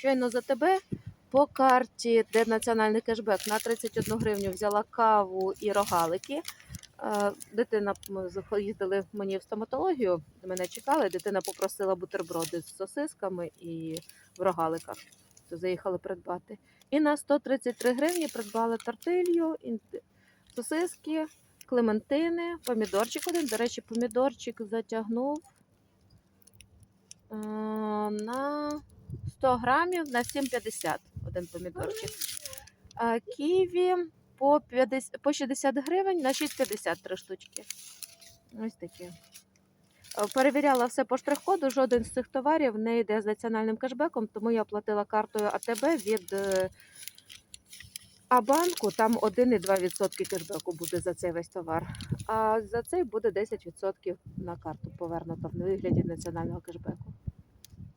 Щойно за тебе по карті, де національний кешбек, на 31 гривню взяла каву і рогалики. Е, Дитина ми їздили мені в стоматологію, мене чекали. Дитина попросила бутерброди з сосисками і в рогаликах. То заїхали придбати. І на 133 гривні придбали тортилью, сосиски, клементини, помідорчик один. До речі, помідорчик затягнув е, на 100 грамів на 7,50 один помідорчик. А ківі по, 50, по 60 гривень на 6,50 три штучки. Ось такі. Перевіряла все по штрих-коду, жоден з цих товарів не йде з національним кешбеком, тому я платила картою АТБ від е, Абанку, там 1,2% кешбеку буде за цей весь товар. А за цей буде 10% на карту повернуто в вигляді національного кешбеку.